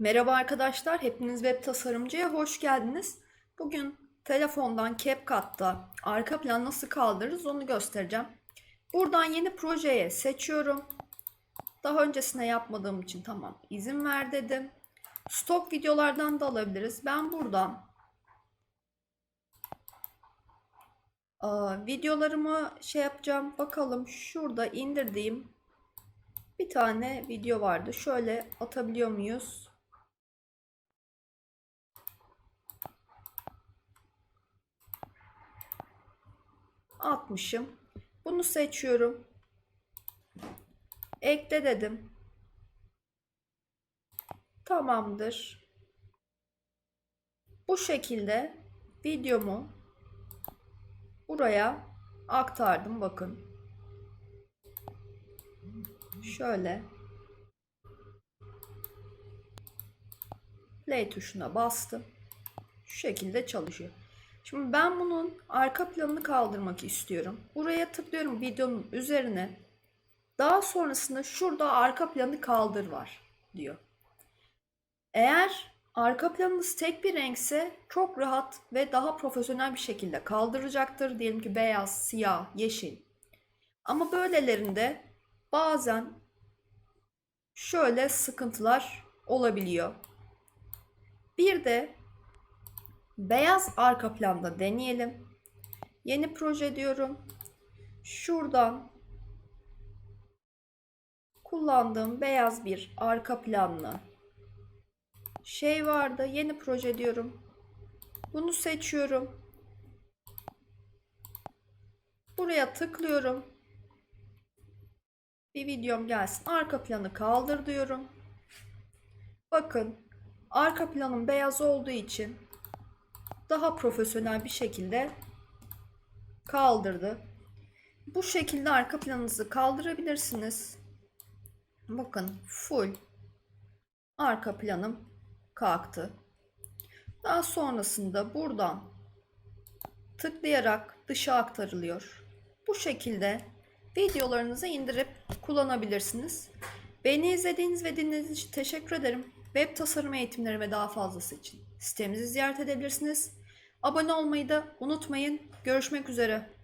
Merhaba arkadaşlar, hepiniz web tasarımcıya hoş geldiniz. Bugün telefondan CapCut'ta arka plan nasıl kaldırırız onu göstereceğim. Buradan yeni projeye seçiyorum. Daha öncesine yapmadığım için tamam izin ver dedim. Stok videolardan da alabiliriz. Ben buradan videolarımı şey yapacağım. Bakalım şurada indirdiğim bir tane video vardı. Şöyle atabiliyor muyuz? Atmışım. Bunu seçiyorum. Ekle dedim. Tamamdır. Bu şekilde videomu buraya aktardım bakın. Şöyle play tuşuna bastım. Şu şekilde çalışıyor. Şimdi ben bunun arka planını kaldırmak istiyorum. Buraya tıklıyorum videonun üzerine. Daha sonrasında şurada arka planı kaldır var diyor. Eğer arka planınız tek bir renkse çok rahat ve daha profesyonel bir şekilde kaldıracaktır. Diyelim ki beyaz, siyah, yeşil. Ama böylelerinde bazen şöyle sıkıntılar olabiliyor. Bir de Beyaz arka planda deneyelim. Yeni proje diyorum. Şuradan kullandığım beyaz bir arka planlı şey vardı. Yeni proje diyorum. Bunu seçiyorum. Buraya tıklıyorum. Bir videom gelsin. Arka planı kaldır diyorum. Bakın arka planım beyaz olduğu için daha profesyonel bir şekilde kaldırdı. Bu şekilde arka planınızı kaldırabilirsiniz. Bakın full arka planım kalktı. Daha sonrasında buradan tıklayarak dışa aktarılıyor. Bu şekilde videolarınızı indirip kullanabilirsiniz. Beni izlediğiniz ve dinlediğiniz için teşekkür ederim. Web tasarım eğitimleri ve daha fazlası için sitemizi ziyaret edebilirsiniz. Abone olmayı da unutmayın. Görüşmek üzere.